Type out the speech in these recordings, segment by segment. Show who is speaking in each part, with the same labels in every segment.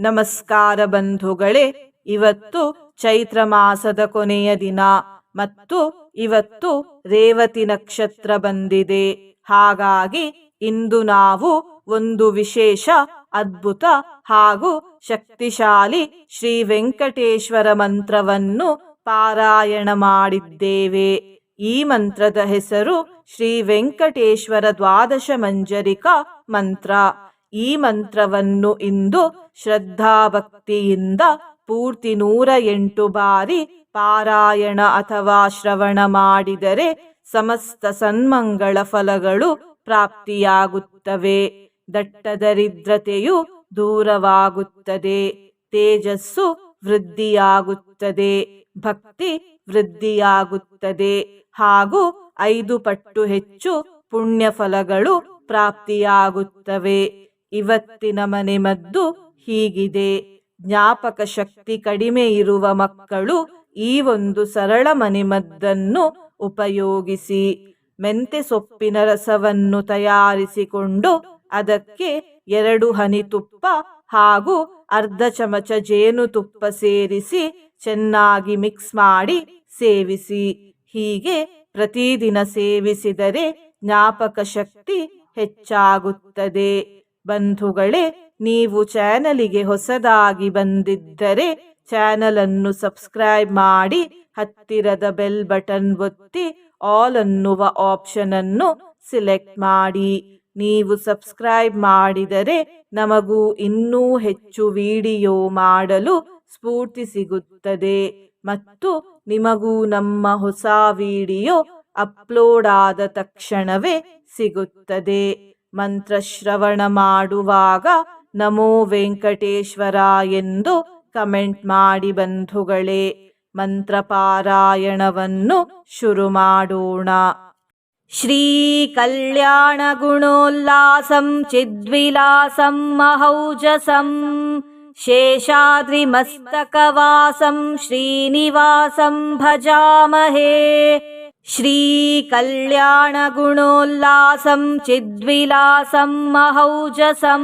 Speaker 1: ನಮಸ್ಕಾರ ಬಂಧುಗಳೇ, ಇವತ್ತು ಚೈತ್ರ ಮಾಸದ ಕೊನೆಯ ದಿನ ಮತ್ತು ಇವತ್ತು ರೇವತಿ ನಕ್ಷತ್ರ ಬಂದಿದೆ. ಹಾಗಾಗಿ ಇಂದು ನಾವು ಒಂದು ವಿಶೇಷ, ಅದ್ಭುತ ಹಾಗೂ ಶಕ್ತಿಶಾಲಿ ಶ್ರೀ ವೆಂಕಟೇಶ್ವರ ಮಂತ್ರವನ್ನು ಪಾರಾಯಣ ಮಾಡಿದ್ದೇವೆ. ಈ ಮಂತ್ರದ ಹೆಸರು ಶ್ರೀ ವೆಂಕಟೇಶ್ವರ ದ್ವಾದಶ ಮಂಜರಿಕಾ ಮಂತ್ರ. ಈ ಮಂತ್ರವನ್ನು ಇಂದು ಶ್ರದ್ಧಾಭಕ್ತಿಯಿಂದ ಪೂರ್ತಿ ನೂರ ಎಂಟು ಬಾರಿ ಪಾರಾಯಣ ಅಥವಾ ಶ್ರವಣ ಮಾಡಿದರೆ ಸಮಸ್ತ ಸನ್ಮಂಗಳ ಫಲಗಳು ಪ್ರಾಪ್ತಿಯಾಗುತ್ತವೆ. ದಟ್ಟ ದರಿದ್ರತೆಯು ದೂರವಾಗುತ್ತದೆ. ತೇಜಸ್ಸು ವೃದ್ಧಿಯಾಗುತ್ತದೆ. ಭಕ್ತಿ ವೃದ್ಧಿಯಾಗುತ್ತದೆ. ಹಾಗೂ ಐದು ಪಟ್ಟು ಹೆಚ್ಚು ಪುಣ್ಯ ಫಲಗಳು ಪ್ರಾಪ್ತಿಯಾಗುತ್ತವೆ. ಇವತ್ತಿನ ಮನೆ ಮದ್ದು ಹೀಗಿದೆ. ಜ್ಞಾಪಕ ಶಕ್ತಿ ಕಡಿಮೆ ಇರುವ ಮಕ್ಕಳು ಈ ಒಂದು ಸರಳ ಮನೆಮದ್ದನ್ನು ಉಪಯೋಗಿಸಿ ಮೆಂತೆ ಸೊಪ್ಪಿನ ರಸವನ್ನು ತಯಾರಿಸಿಕೊಂಡು ಅದಕ್ಕೆ ಎರಡು ಹನಿ ತುಪ್ಪ ಹಾಗೂ ಅರ್ಧ ಚಮಚ ಜೇನುತುಪ್ಪ ಸೇರಿಸಿ ಚೆನ್ನಾಗಿ ಮಿಕ್ಸ್ ಮಾಡಿ ಸೇವಿಸಿ. ಹೀಗೆ ಪ್ರತಿದಿನ ಸೇವಿಸಿದರೆ ಜ್ಞಾಪಕ ಶಕ್ತಿ ಹೆಚ್ಚಾಗುತ್ತದೆ. ಬಂಧುಗಳೇ ನೀವು ಚಾನಲಿಗೆ ಹೊಸದಾಗಿ ಬಂದಿದ್ದರೆ ಚಾನಲ್ ಅನ್ನು ಸಬ್ಸ್ಕ್ರೈಬ್ ಮಾಡಿ, ಹತ್ತಿರದ ಬೆಲ್ ಬಟನ್ ಒತ್ತಿ, ಆಲ್ ಅನ್ನುವ ಆಪ್ಷನ್ ಅನ್ನು ಸಿಲೆಕ್ಟ್ ಮಾಡಿ. ನೀವು ಸಬ್ಸ್ಕ್ರೈಬ್ ಮಾಡಿದರೆ ನಮಗೂ ಇನ್ನೂ ಹೆಚ್ಚು ವಿಡಿಯೋ ಮಾಡಲು ಸ್ಫೂರ್ತಿ ಸಿಗುತ್ತದೆ ಮತ್ತು ನಿಮಗೂ ನಮ್ಮ ಹೊಸ ವಿಡಿಯೋ ಅಪ್ಲೋಡ್ ಆದ ತಕ್ಷಣವೇ ಸಿಗುತ್ತದೆ. ಮಂತ್ರ ಶ್ರವಣ ಮಾಡುವಾಗ ನಮೋ ವೆಂಕಟೇಶ್ವರ ಎಂದು ಕಮೆಂಟ್ ಮಾಡಿ ಬಂಧುಗಳೇ ಮಂತ್ರಪಾರಾಯಣವನ್ನು ಶುರು ಮಾಡೋಣ ಶ್ರೀ ಕಲ್ಯಾಣ ಗುಣೋಲ್ಲಾಸಂ ಚಿದ್ವಿಲಾಸಂ ಮಹೌಜಸಂ शेषाद्रिमस्तकवासं श्रीनिवासं भजामहे श्रीकल्याणगुणोल्लासं चिद्विलासं महौजसं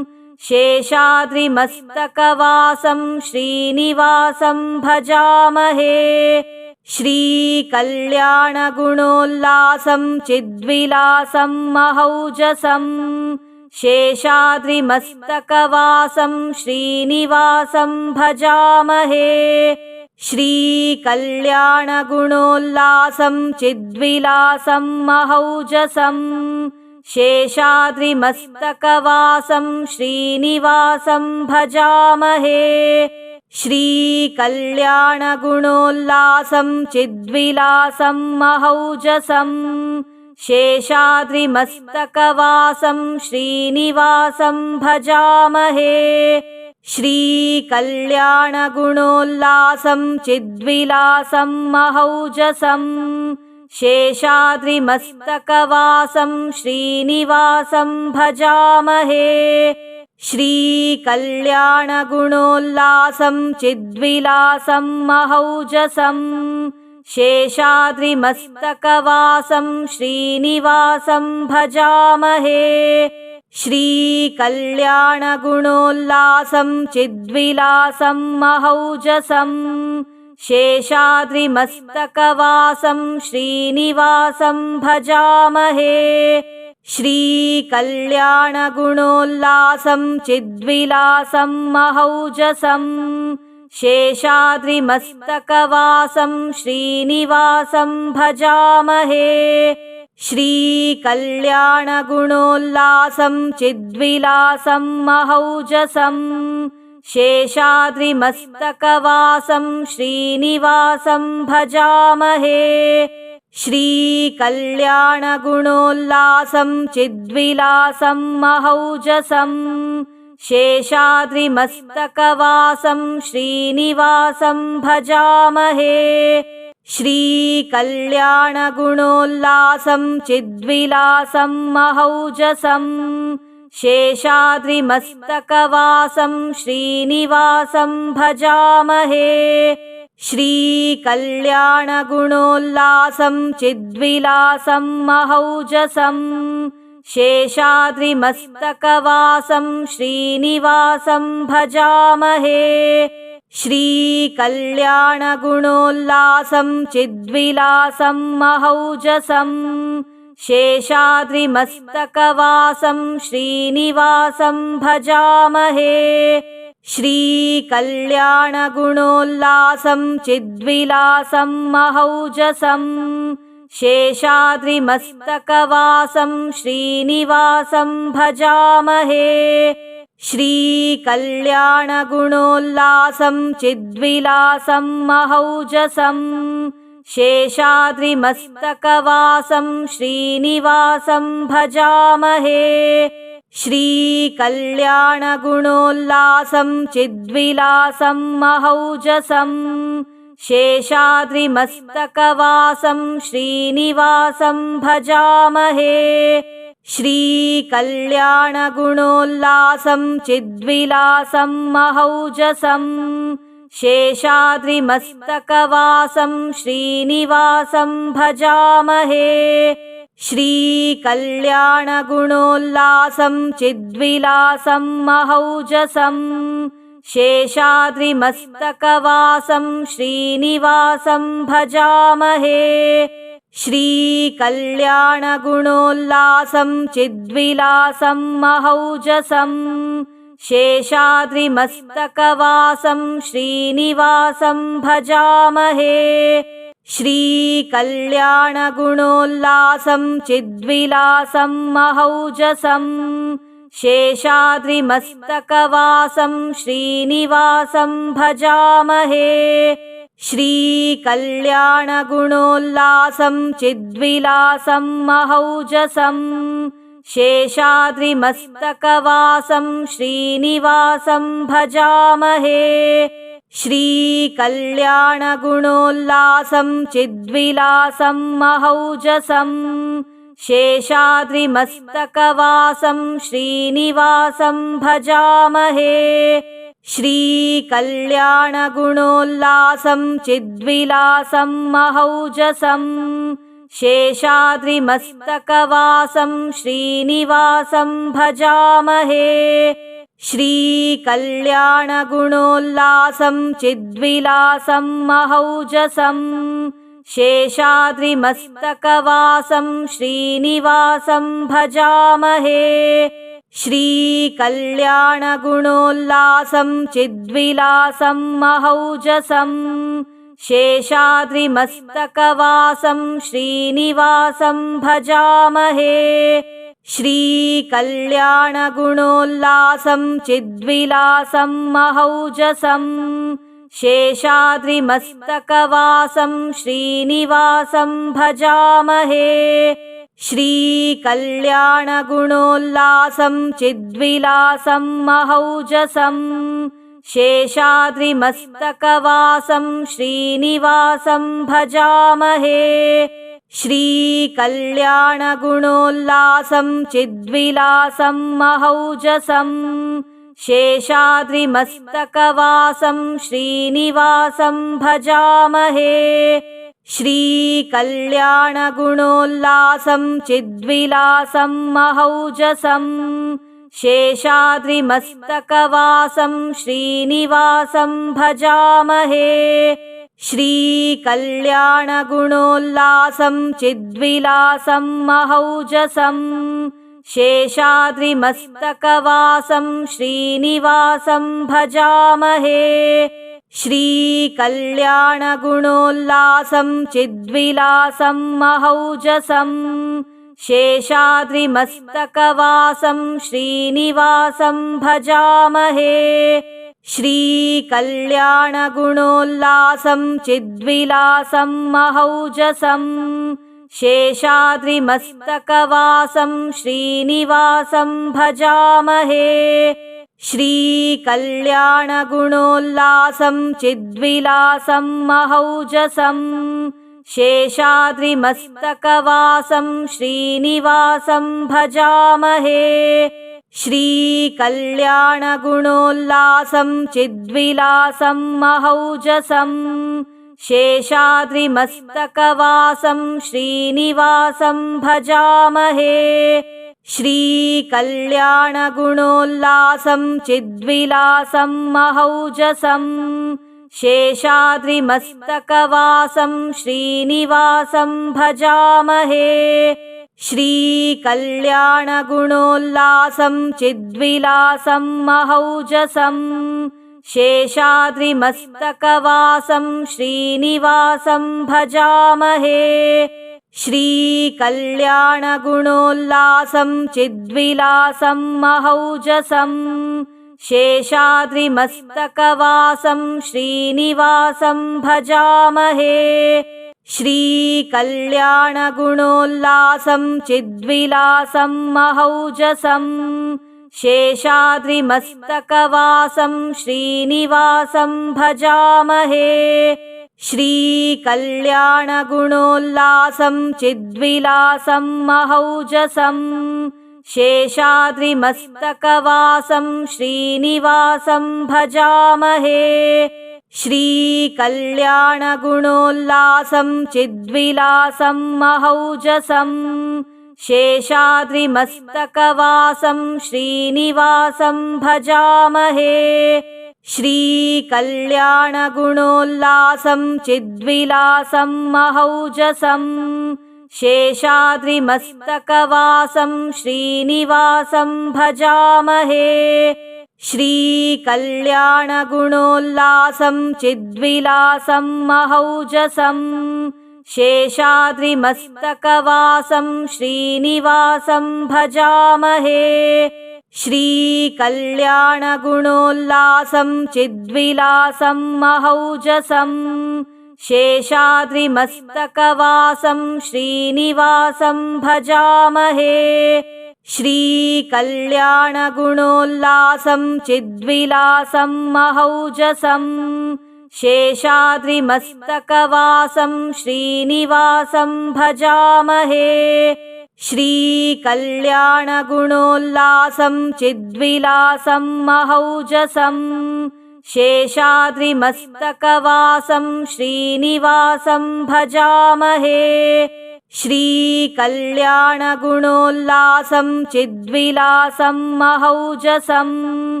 Speaker 1: शेषाद्रिमस्तकवासं श्रीनिवासं भजामहे। श्रीकल्याणगुणोल्लासं चिद्विलासं महौजसम् शेषाद्रिमस्तकवासं श्रीनिवासं भजामहे। श्रीकल्याणगुणोल्लासं चिद्विलासं महौजसं शेषाद्रिमस्तकवासं श्रीनिवासं भजामहे। श्रीकल्याणगुणोल्लासं चिद्विलासं महौजसम् शेषाद्रिमस्तकवासं श्रीनिवासं भजामहे। श्रीकल्याणगुणोल्लासं चिद्विलासं महौजसं शेषाद्रिमस्तकवासं श्रीनिवासं भजामहे। श्रीकल्याणगुणोल्लासं चिद्विलासं महौजसम् शेषाद्रिमस्तकवासं श्रीनिवासं भजामहे। श्रीकल्याणगुणोल्लासं चिद्विलासं महौजसं शेषाद्रिमस्तकवासं श्रीनिवासं भजामहे। श्रीकल्याणगुणोल्लासं चिद्विलासं महौजसम् शेषाद्रिमस्तकवासं श्रीनिवासं भजामहे। श्रीकल्याणगुणोल्लासं चिद्विलासं महौजसं शेषाद्रिमस्तकवासं श्रीनिवासं भजामहे। श्रीकल्याणगुणोल्लासं चिद्विलासं महौजसम् शेषाद्रिमस्तकवासं श्रीनिवासं भजामहे। श्रीकल्याणगुणोल्लासं चिद्विलासं महौजसं शेषाद्रिमस्तकवासं श्रीनिवासं भजामहे। श्रीकल्याणगुणोल्लासं चिद्विलासं महौजसम् शेषाद्रिमस्तकवासं श्रीनिवासं भजामहे। श्रीकल्याणगुणोल्लासं चिद्विलासं महौजसम् शेषाद्रिमस्तकवासं श्रीनिवासं भजामहे। श्रीकल्याणगुणोल्लासं चिद्विलासं महौजसम् शेषाद्रिमस्तकवासं श्रीनिवासं भजामहे। श्रीकल्याणगुणोल्लासं चिद्विलासं महौजसम् शेषाद्रिमस्तकवासं श्रीनिवासं भजामहे। श्रीकल्याणगुणोल्लासं चिद्विलासं महौजसम् शेषाद्रिमस्तकवासं श्रीनिवासं भजामहे। श्रीकल्याणगुणोल्लासं चिद्विलासं महौजसम् शेषाद्रिमस्तकवासं श्रीनिवासं भजामहे। श्रीकल्याणगुणोल्लासं चिद्विलासं महौजसम् शेषाद्रिमस्तकवासं श्रीनिवासं भजामहे। श्रीकल्याणगुणोल्लासं चिद्विलासं महौजसम् शेषाद्रिमस्तकवासं श्रीनिवासं भजामहे। श्रीकल्याणगुणोल्लासं चिद्विलासं महौजसम् शेषाद्रिमस्तकवासं श्रीनिवासं भजामहे। श्रीकल्याणगुणोल्लासं चिद्विलासं महौजसम् शेषाद्रिमस्तकवासं श्रीनिवासं भजामहे। श्रीकल्याणगुणोल्लासं चिद्विलासं महौजसम् शेषाद्रिमस्तकवासं श्रीनिवासं भजामहे। श्रीकल्याणगुणोल्लासं चिद्विलासं महौजसम् शेषाद्रिमस्तकवासं श्रीनिवासं भजामहे। श्रीकल्याणगुणोल्लासं चिद्विलासं महौजसम् शेषाद्रिमस्तकवासं श्रीनिवासं भजामहे। श्रीकल्याणगुणोल्लासं चिद्विलासं महौजसम् शेषाद्रिमस्तकवासं श्रीनिवासं भजामहे। श्रीकल्याणगुणोल्लासं चिद्विलासं महौजसम् शेषाद्रिमस्तकवासं श्रीनिवासं भजामहे। श्रीकल्याणगुणोल्लासं चिद्विलासं महौजसम् शेषाद्रिमस्तकवासं श्रीनिवासं भजामहे। श्रीकल्याणगुणोल्लासं चिद्विलासं महौजसम् शेषाद्रिमस्तकवासं श्रीनिवासं भजामहे। श्रीकल्याणगुणोल्लासं चिद्विलासं महौजसम् शेषाद्रिमस्तकवासं श्रीनिवासं भजामहे। श्रीकल्याणगुणोल्लासं चिद्विलासं महौजसम् शेषाद्रिमस्तकवासं श्रीनिवासं भजामहे। श्रीकल्याणगुणोल्लासं चिद्विलासं महौजसम् शेषाद्रिमस्तकवासं श्रीनिवासं भजामहे। श्रीकल्याणगुणोल्लासं चिद्विलासं महौजसम् शेषाद्रिमस्तकवासं श्रीनिवासं भजामहे। श्रीकल्याणगुणोल्लासं चिद्विलासं महौजसम् शेषाद्रिमस्तकवासं श्रीनिवासं भजामहे। श्रीकल्याणगुणोल्लासं चिद्विलासं महौजसम् शेषाद्रिमस्तकवासं श्रीनिवासं भजामहे। श्रीकल्याणगुणोल्लासं चिद्विलासं महौजसं शेषाद्रिमस्तकवासं श्रीनिवासं भजामहे। श्रीकल्याणगुणोल्लासं चिद्विलासं महौजसं। शेषाद्रिमस्तकवासं श्रीनिवासं भजामहे। श्रीकल्याणगुणोल्लासं चिद्विलासं महौजसं शेषाद्रिमस्तकवासं श्रीनिवासं भजामहे। श्रीकल्याणगुणोल्लासं चिद्विलासं महौजसं। शेषाद्रिमस्तकवासं श्रीनिवासं भजामहे। श्रीकल्याणगुणोल्लासं चिद्विलासं महौजसं शेषाद्रिमस्तकवासं श्रीनिवासं भजामहे। श्रीकल्याणगुणोल्लासं चिद्विलासं महौजसं। शेषाद्रिमस्तकवासं श्रीनिवासं भजामहे। श्रीकल्याणगुणोल्लासं चिद्विलासं महौजसं शेषाद्रिमस्तकवासं श्रीनिवासं भजामहे। श्रीकल्याणगुणोल्लासं चिद्विलासं महौजसं। शेषाद्रिमस्तकवासं श्रीनिवासं भजामहे। श्रीकल्याणगुणोल्लासं चिद्विलासं महौजसं शेषाद्रिमस्तकवासं श्रीनिवासं भजामहे। श्रीकल्याणगुणोल्लासं चिद्विलासं महौजसं। शेषाद्रिमस्तकवासं श्रीनिवासं भजामहे। श्रीकल्याणगुणोल्लासं चिद्विलासं महौजसं शेषाद्रिमस्तकवासं श्रीनिवासं भजामहे। श्रीकल्याणगुणोल्लासं चिद्विलासं महौजसं।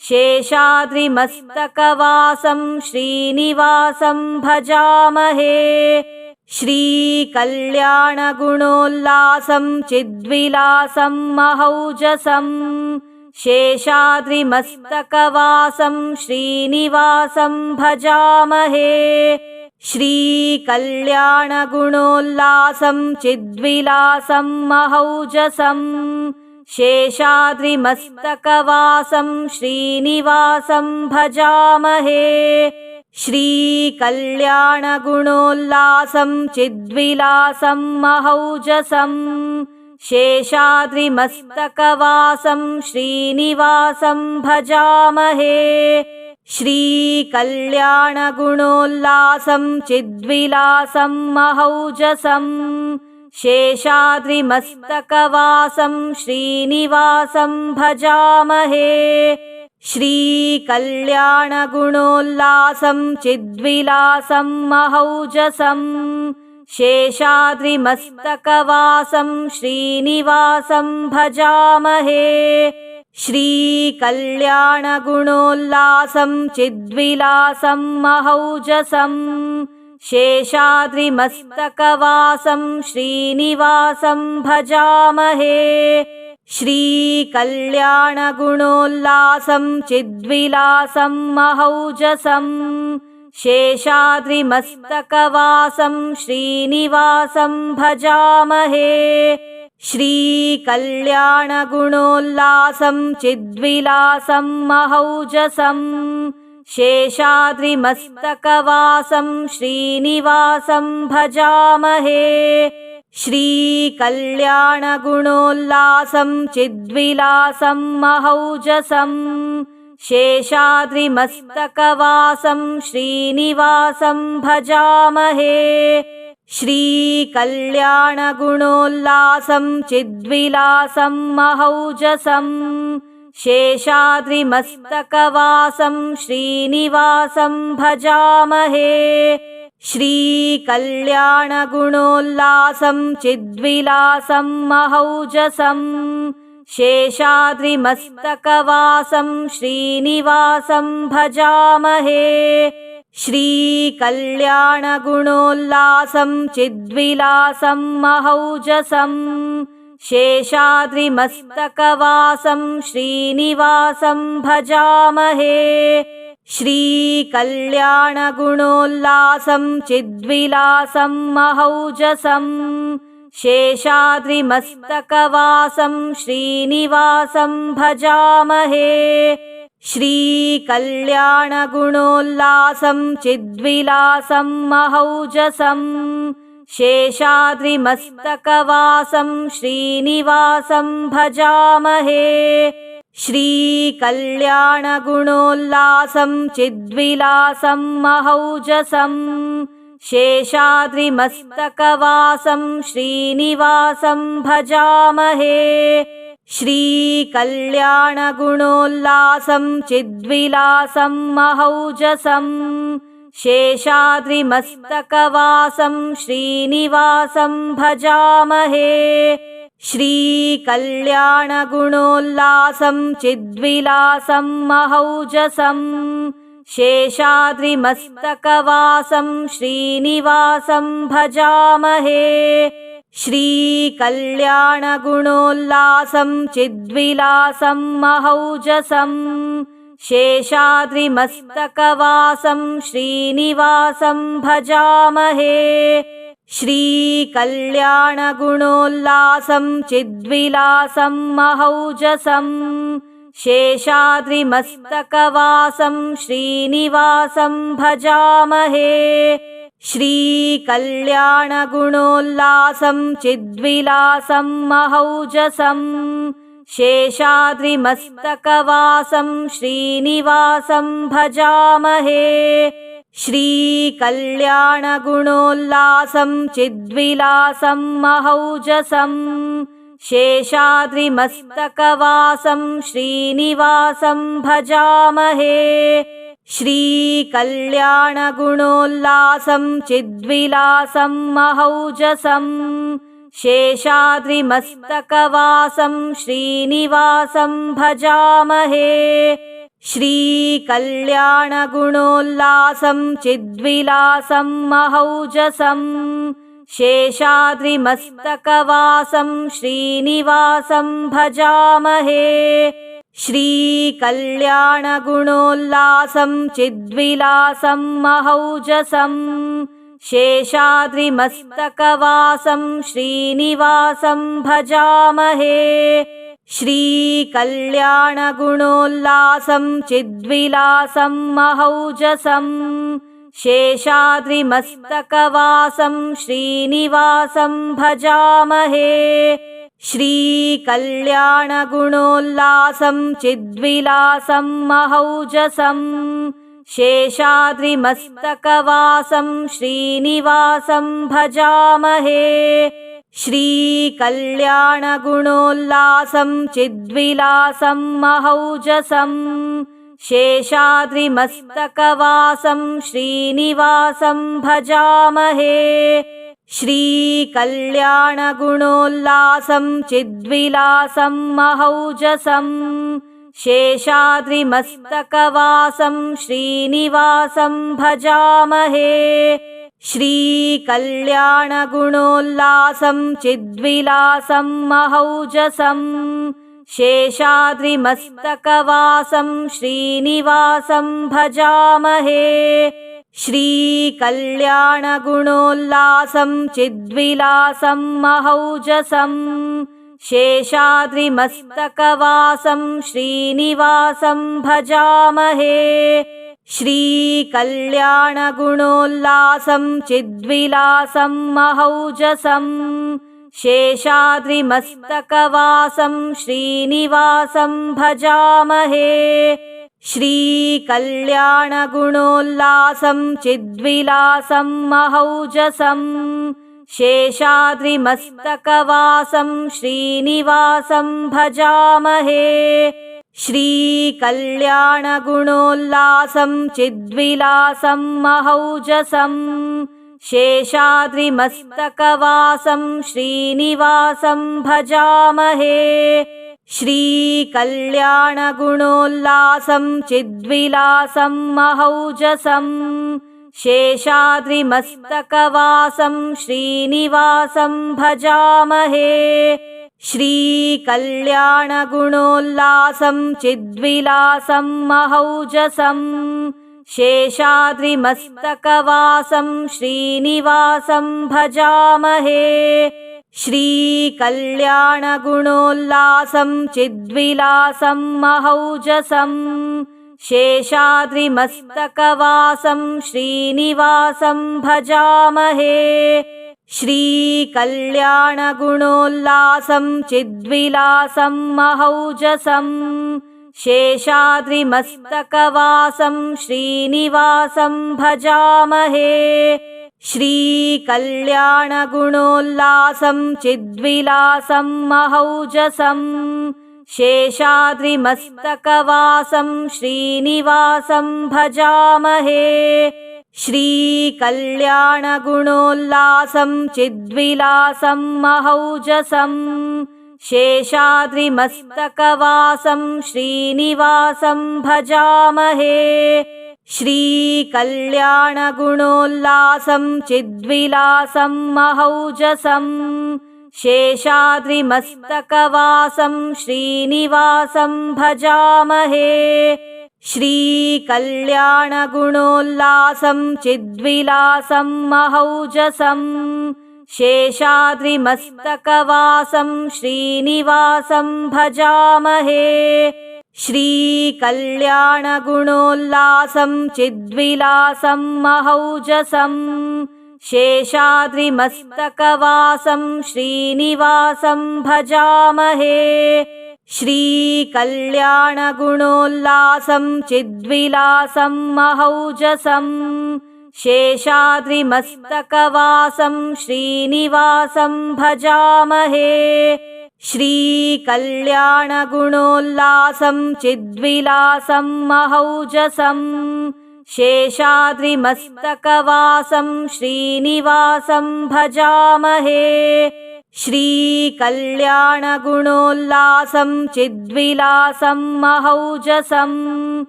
Speaker 1: शेषाद्रिमस्तकवासं श्रीनिवासं भजामहे। श्रीकल्याणगुणोल्लासं चिद्विलासं महौजसं शेषाद्रिमस्तकवासं श्रीनिवासं भजामहे। श्रीकल्याणगुणोल्लासं चिद्विलासं महौजसं। शेषाद्रिमस्तकवासं श्रीनिवासं भजामहे। श्रीकल्याणगुणोल्लासं चिद्विलासं महौजसं शेषाद्रिमस्तकवासं श्रीनिवासं भजामहे। श्रीकल्याणगुणोल्लासं चिद्विलासं महौजसं। शेषाद्रिमस्तकवासं श्रीनिवासं भजामहे। श्रीकल्याणगुणोल्लासं चिद्विलासं महौजसं शेषाद्रिमस्तकवासं श्रीनिवासं भजामहे। श्रीकल्याणगुणोल्लासं चिद्विलासं महौजसं। शेषाद्रिमस्तकवासं श्रीनिवासं भजामहे। श्रीकल्याणगुणोल्लासं चिद्विलासं महौजसं शेषाद्रिमस्तकवासं श्रीनिवासं भजामहे। श्रीकल्याणगुणोल्लासं चिद्विलासं महौजसं। शेषाद्रिमस्तकवासं श्रीनिवासं भजामहे। श्रीकल्याणगुणोल्लासं चिद्विलासं महौजसं शेषाद्रिमस्तकवासं श्रीनिवासं भजामहे। श्रीकल्याणगुणोल्लासं चिद्विलासं महौजसं। शेषाद्रिमस्तकवासं श्रीनिवासं भजामहे। श्रीकल्याणगुणोल्लासं चिद्विलासं महौजसम् शेषाद्रिमस्तकवासं श्रीनिवासं भजामहे। श्रीकल्याणगुणोल्लासं चिद्विलासं महौजसम् शेषाद्रिमस्तकवासं श्रीनिवासं भजामहे। श्रीकल्याणगुणोल्लासं चिद्विलासं महौजसम् शेषाद्रिमस्तकवासं श्रीनिवासं भजामहे। श्रीकल्याणगुणोल्लासं चिद्विलासं महौजसम् शेषाद्रिमस्तकवासं श्रीनिवासं भजामहे। श्रीकल्याणगुणोल्लासं चिद्विलासं महौजसम् शेषाद्रिमस्तकवासं श्रीनिवासं भजामहे। श्रीकल्याणगुणोल्लासं चिद्विलासं महौजसम् शेषाद्रिमस्तकवासं श्रीनिवासं भजामहे। श्रीकल्याणगुणोल्लासं चिद्विलासं महौजसम् शेषाद्रिमस्तकवासं श्रीनिवासं भजामहे। श्रीकल्याणगुणोल्लासं चिद्विलासं महौजसम् शेषाद्रिमस्तकवासं श्रीनिवासं भजामहे। श्रीकल्याणगुणोल्लासं चिद्विलासं महौजसम् शेषाद्रिमस्तकवासं श्रीनिवासं भजामहे। श्रीकल्याणगुणोल्लासं चिद्विलासं महौजसम् शेषाद्रिमस्तकवासं श्रीनिवासं भजामहे। श्रीकल्याणगुणोल्लासं चिद्विलासं महौजसम् शेषाद्रिमस्तकवासं श्रीनिवासं भजामहे। श्रीकल्याणगुणोल्लासं चिद्विलासं महौजसम् शेषाद्रिमस्तकवासं श्रीनिवासं भजामहे। श्रीकल्याणगुणोल्लासं चिद्विलासं महौजसम् शेषाद्रिमस्तकवासं श्रीनिवासं भजामहे। श्रीकल्याणगुणोल्लासं चिद्विलासं महौजसम् शेषाद्रिमस्तकवासं श्रीनिवासं भजामहे। श्रीकल्याणगुणोल्लासं चिद्विलासं महौजसम् शेषाद्रिमस्तकवासं श्रीनिवासं भजामहे। श्रीकल्याणगुणोल्लासं चिद्विलासं महौजसम् शेषाद्रिमस्तकवासं श्रीनिवासं भजामहे। श्रीकल्याणगुणोल्लासं चिद्विलासं महौजसम् शेषाद्रिमस्तकवासं श्रीनिवासं भजामहे। श्रीकल्याणगुणोल्लासं चिद्विलासं महौजसम् शेषाद्रिमस्तकवासं श्रीनिवासं भजामहे। श्रीकल्याणगुणोल्लासं चिद्विलासं महौजसम् शेषाद्रिमस्तकवासं श्रीनिवासं भजामहे। श्रीकल्याणगुणोल्लासं चिद्विलासं महौजसम् शेषाद्रिमस्तकवासं श्रीनिवासं भजामहे। श्रीकल्याणगुणोल्लासं चिद्विलासं महौजसम् शेषाद्रिमस्तकवासं श्रीनिवासं भजामहे। श्रीकल्याणगुणोल्लासं चिद्विलासं महौजसम् शेषाद्रिमस्तकवासं श्रीनिवासं भजामहे। श्रीकल्याणगुणोल्लासं चिद्विलासं महौजसं शेषाद्रिमस्तकवासं श्रीनिवासं भजामहे। श्रीकल्याणगुणोल्लासं चिद्विलासं महौजसं। शेषाद्रिमस्तकवासं श्रीनिवासं भजामहे। श्रीकल्याणगुणोल्लासं चिद्विलासं महौजसं शेषाद्रिमस्तकवासं श्रीनिवासं भजामहे। श्रीकल्याणगुणोल्लासं चिद्विलासं महौजसं। शेषाद्रिमस्तकवासं श्रीनिवासं भजामहे। श्रीकल्याणगुणोल्लासं चिद्विलासं महौजसं शेषाद्रिमस्तकवासं श्रीनिवासं भजामहे। श्रीकल्याणगुणोल्लासं चिद्विलासं महौजसं। शेषाद्रिमस्तकवासं श्रीनिवासं भजामहे। श्रीकल्याणगुणोल्लासं चिद्विलासं महौजसं शेषाद्रिमस्तकवासं श्रीनिवासं भजामहे। श्रीकल्याणगुणोल्लासं चिद्विलासं महौजसं। शेषाद्रिमस्तकवासं श्रीनिवासं भजामहे। श्रीकल्याणगुणोल्लासं चिद्विलासं महौजसं शेषाद्रिमस्तकवासं श्रीनिवासं भजामहे। श्रीकल्याणगुणोल्लासं चिद्विलासं महौजसं। शेषाद्रिमस्तकवासं श्रीनिवासं भजामहे। श्रीकल्याणगुणोल्लासं चिद्विलासं महौजसं शेषाद्रिमस्तकवासं श्रीनिवासं भजामहे। श्रीकल्याणगुणोल्लासं चिद्विलासं महौजसं। शेषाद्रिमस्तकवासं श्रीनिवासं भजामहे। श्रीकल्याणगुणोल्लासं चिद्विलासं महौजसं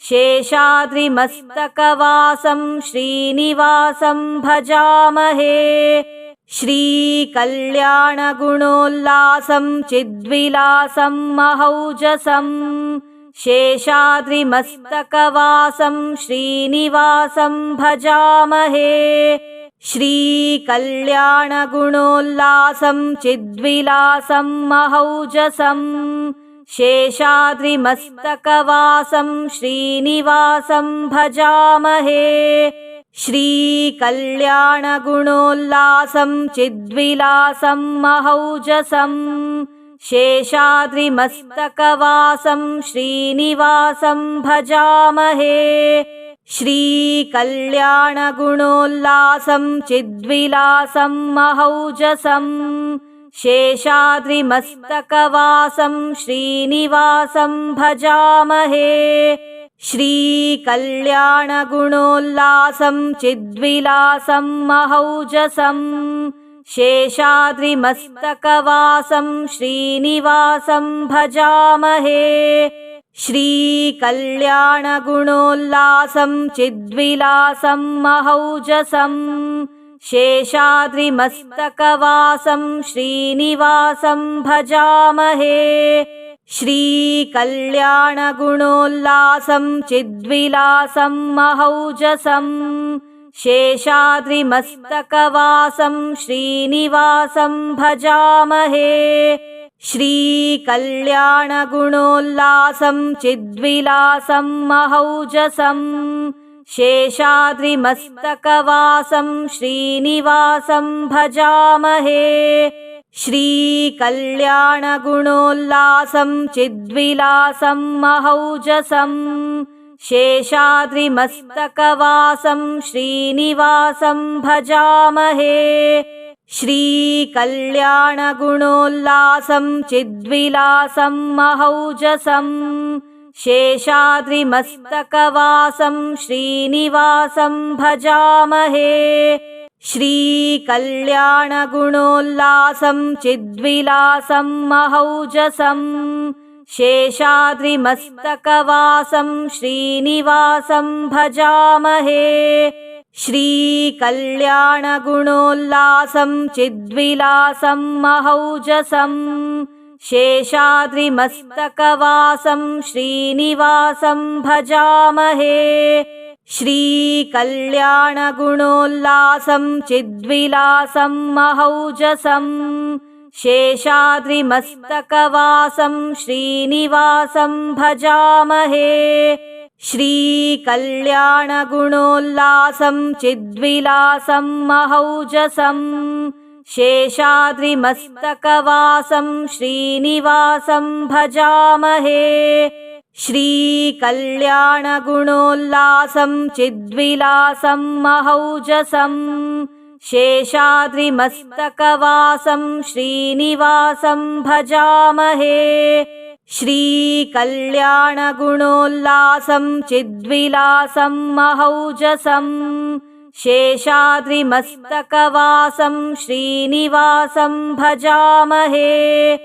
Speaker 1: शेषाद्रिमस्तकवासं श्रीनिवासं भजामहे। श्रीकल्याणगुणोल्लासं चिद्विलासं महौजसं। शेषाद्रिमस्तकवासं श्रीनिवासं भजामहे। श्रीकल्याणगुणोल्लासं चिद्विलासं महौजसं शेषाद्रिमस्तकवासं श्रीनिवासं भजामहे। श्रीकल्याणगुणोल्लासं चिद्विलासं महौजसं। शेषाद्रिमस्तकवासं श्रीनिवासं भजामहे। श्रीकल्याणगुणोल्लासं चिद्विलासं महौजसं शेषाद्रिमस्तकवासं श्रीनिवासं भजामहे। श्रीकल्याणगुणोल्लासं चिद्विलासं महौजसं। शेषाद्रिमस्तकवासं श्रीनिवासं भजामहे। श्रीकल्याणगुणोल्लासं चिद्विलासं महौजसं शेषाद्रिमस्तकवासं श्रीनिवासं भजामहे। श्रीकल्याणगुणोल्लासं चिद्विलासं महौजसं। शेषाद्रिमस्तकवासं श्रीनिवासं भजामहे। श्रीकल्याणगुणोल्लासं चिद्विलासं महौजसं शेषाद्रिमस्तकवासं श्रीनिवासं भजामहे। श्रीकल्याणगुणोल्लासं चिद्विलासं महौजसं। शेषाद्रिमस्तकवासं श्रीनिवासं भजामहे। श्रीकल्याणगुणोल्लासं चिद्विलासं महौजसम् शेषाद्रिमस्तकवासं श्रीनिवासं भजामहे। श्रीकल्याणगुणोल्लासं चिद्विलासं महौजसम् शेषाद्रिमस्तकवासं श्रीनिवासं भजामहे। श्रीकल्याणगुणोल्लासं चिद्विलासं महौजसम् शेषाद्रिमस्तकवासं श्रीनिवासं भजामहे। श्रीकल्याणगुणोल्लासं चिद्विलासं महौजसम् शेषाद्रिमस्तकवासं श्रीनिवासं भजामहे। श्रीकल्याणगुणोल्लासं चिद्विलासं महौजसम् शेषाद्रिमस्तकवासं श्रीनिवासं भजामहे। श्रीकल्याणगुणोल्लासं चिद्विलासं महौजसम् शेषाद्रिमस्तकवासं श्रीनिवासं भजामहे। श्रीकल्याणगुणोल्लासं चिद्विलासं महौजसम् शेषाद्रिमस्तकवासं श्रीनिवासं भजामहे।